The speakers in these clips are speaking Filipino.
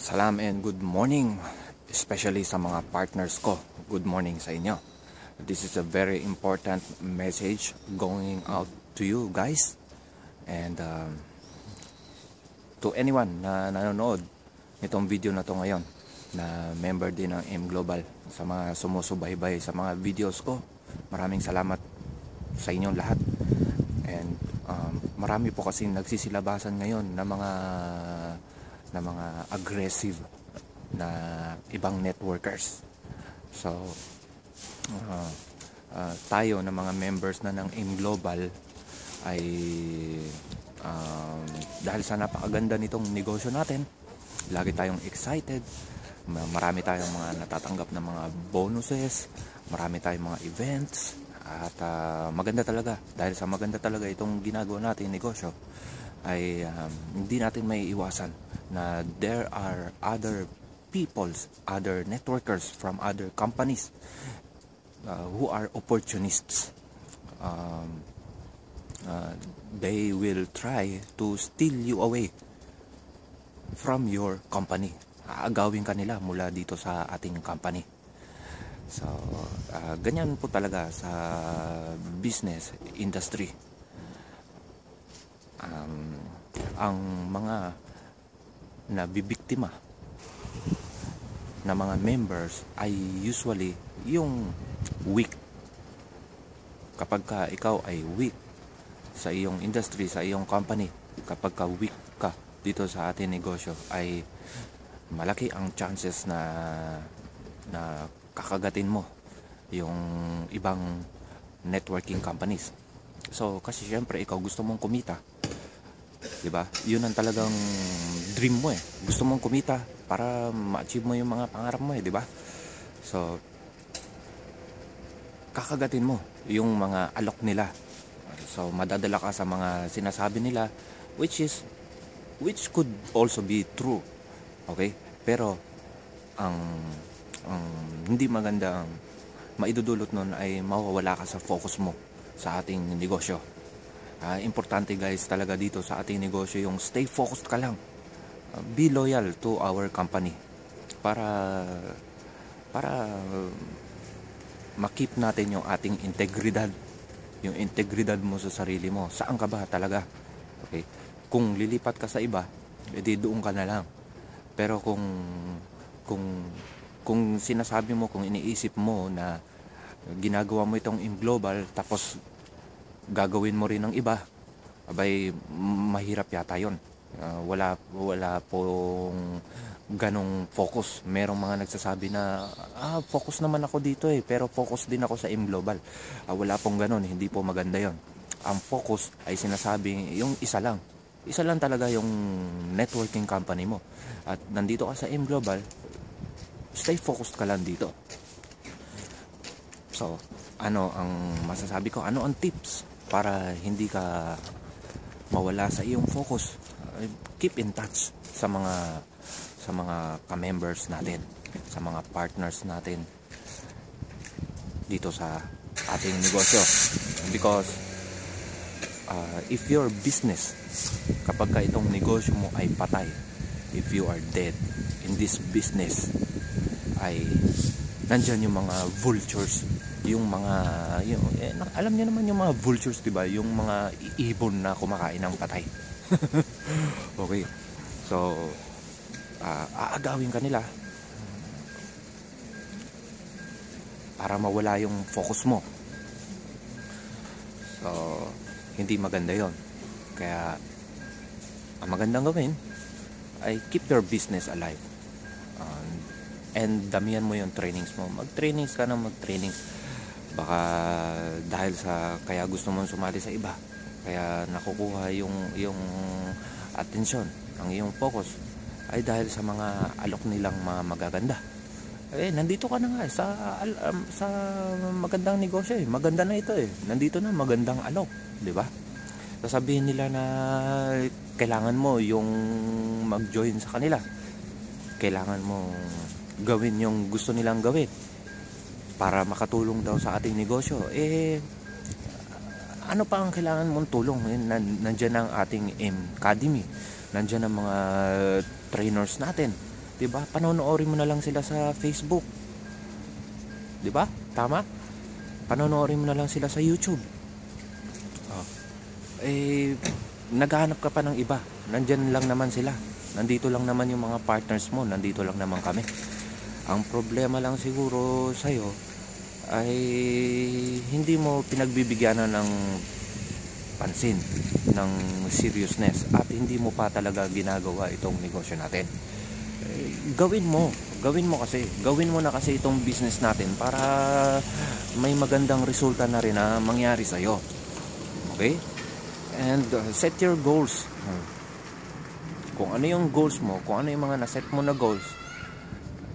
Salam and good morning, especially sa mga partners ko. Good morning sa inyo. This is a very important message going out to you guys and um, to anyone na nanonood nitong video na to ngayon na member din ng M Global sa mga sumusubaybay sa mga videos ko. Maraming salamat sa inyong lahat. And um, marami po kasi nagsisilabasan ngayon na mga na mga aggressive na ibang networkers. So, uh, uh, tayo na mga members na ng AIM Global ay um, dahil sa napakaganda nitong negosyo natin, lagi tayong excited, marami tayong mga natatanggap na mga bonuses, marami tayong mga events, at uh, maganda talaga dahil sa maganda talaga itong ginagawa natin negosyo ay um, hindi natin may iwasan na there are other peoples, other networkers from other companies uh, who are opportunists. Um, uh, they will try to steal you away from your company. Aagawin ka nila mula dito sa ating company. So, uh, ganyan po talaga sa business industry. Um, ang mga nabibiktima na mga members ay usually yung weak. Kapag ka ikaw ay weak sa iyong industry, sa iyong company, kapag ka weak ka dito sa ating negosyo ay malaki ang chances na na kakagatin mo yung ibang networking companies. So kasi syempre ikaw gusto mong kumita 'Di ba? 'Yun ang talagang dream mo eh. Gusto mong kumita para ma-achieve mo yung mga pangarap mo eh, 'di ba? So kakagatin mo yung mga alok nila. So madadala ka sa mga sinasabi nila which is which could also be true. Okay? Pero ang ang hindi maganda ang maidudulot nun ay mawawala ka sa focus mo sa ating negosyo uh, importante guys talaga dito sa ating negosyo yung stay focused ka lang. Uh, be loyal to our company. Para para uh, makip natin yung ating integridad. Yung integridad mo sa sarili mo. Saan ka ba talaga? Okay. Kung lilipat ka sa iba edi doon ka na lang. Pero kung kung kung sinasabi mo kung iniisip mo na ginagawa mo itong in global tapos gagawin mo rin ng iba, abay mahirap yata yon. Uh, ah, wala wala pong ganong focus. Merong mga nagsasabi na ah, focus naman ako dito eh, pero focus din ako sa M Global. Uh, wala pong ganon, hindi po maganda yon. Ang focus ay sinasabi yung isa lang. Isa lang talaga yung networking company mo. At nandito ka sa M Global, stay focused ka lang dito. So, ano ang masasabi ko? Ano ang tips para hindi ka mawala sa iyong focus. Uh, keep in touch sa mga sa mga ka-members natin, sa mga partners natin dito sa ating negosyo. Because uh, if your business, kapag ka itong negosyo mo ay patay, if you are dead in this business, ay nandyan yung mga vultures. Yung mga yung, eh, alam niyo naman yung mga vultures 'di ba? Yung mga ibon na kumakain ng patay. Okay. So uh, aagawin kanila para mawala yung focus mo. So hindi maganda yon kaya ang magandang gawin ay keep your business alive and damihan mo yung trainings mo. Mag trainings ka na mag trainings baka dahil sa kaya gusto mong sumali sa iba kaya nakukuha yung yung atensyon ang iyong focus ay dahil sa mga alok nilang mga magaganda. Eh nandito ka na nga sa um, sa magandang negosyo eh. Maganda na ito eh. Nandito na magandang alok di ba? Sasabihin nila na kailangan mo yung mag-join sa kanila. Kailangan mo gawin yung gusto nilang gawin para makatulong daw sa ating negosyo eh ano pa ang kailangan mong tulong eh, nandiyan ang ating M Academy nandiyan ang mga trainers natin 'Di ba? Panonoorin mo na lang sila sa Facebook. 'Di ba? Tama? Panonoorin mo na lang sila sa YouTube. Oh. Eh naghahanap ka pa ng iba. Nandyan lang naman sila. Nandito lang naman yung mga partners mo. Nandito lang naman kami. Ang problema lang siguro sa'yo ay hindi mo pinagbibigyan ng pansin ng seriousness at hindi mo pa talaga ginagawa itong negosyo natin. Eh, gawin mo. Gawin mo kasi. Gawin mo na kasi itong business natin para may magandang resulta na rin na mangyari sa'yo. Okay? And uh, set your goals. Kung ano yung goals mo, kung ano yung mga naset mo na goals,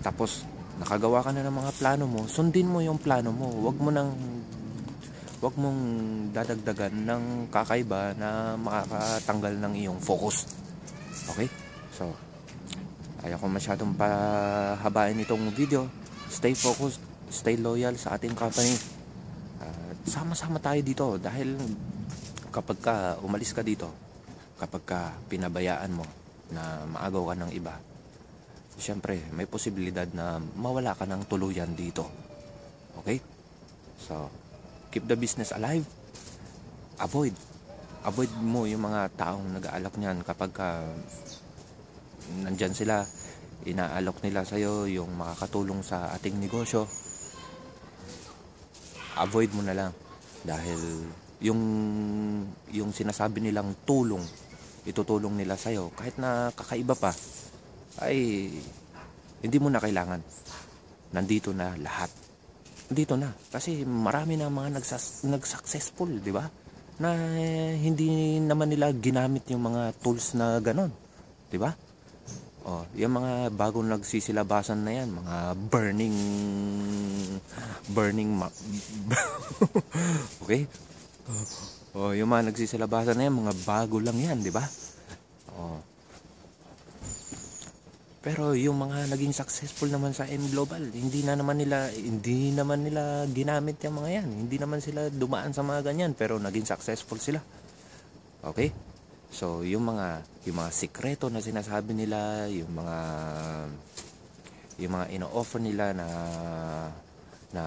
tapos nakagawa ka na ng mga plano mo, sundin mo yung plano mo. Huwag mo nang huwag mong dadagdagan ng kakaiba na makakatanggal ng iyong focus. Okay? So, ayaw ko masyadong pahabain itong video. Stay focused, stay loyal sa ating company. Uh, sama-sama tayo dito dahil kapag ka umalis ka dito, kapag ka pinabayaan mo na maagaw ka ng iba, syempre may posibilidad na mawala ka ng tuluyan dito. Okay? So, keep the business alive. Avoid. Avoid mo yung mga taong nag-aalok niyan kapag ka nandyan sila, inaalok nila sa'yo yung makakatulong sa ating negosyo. Avoid mo na lang dahil yung yung sinasabi nilang tulong itutulong nila sa iyo kahit na kakaiba pa ay hindi mo na kailangan. Nandito na lahat. Dito na. Kasi marami na mga nagsas, nag-successful di ba? Na hindi naman nila ginamit yung mga tools na ganon di ba? Oh, yung mga bagong nagsisilabasan na yan, mga burning burning okay? Oh, yung mga nagsisilabasan na yan, mga bago lang yan, di ba? Oh. Pero yung mga naging successful naman sa M Global, hindi na naman nila hindi naman nila ginamit yung mga yan. Hindi naman sila dumaan sa mga ganyan, pero naging successful sila. Okay? So, yung mga yung mga sikreto na sinasabi nila, yung mga yung mga ino-offer nila na na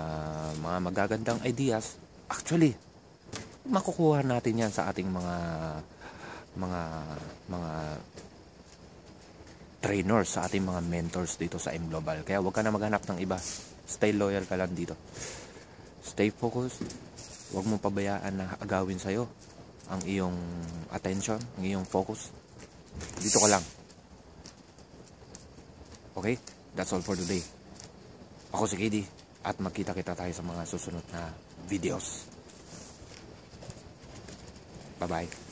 mga magagandang ideas, actually makukuha natin yan sa ating mga mga mga trainers sa ating mga mentors dito sa M Global. Kaya huwag ka na maghanap ng iba. Stay loyal ka lang dito. Stay focused. Huwag mo pabayaan na agawin sa'yo ang iyong attention, ang iyong focus. Dito ka lang. Okay? That's all for today. Ako si KD at magkita-kita tayo sa mga susunod na videos. Bye-bye.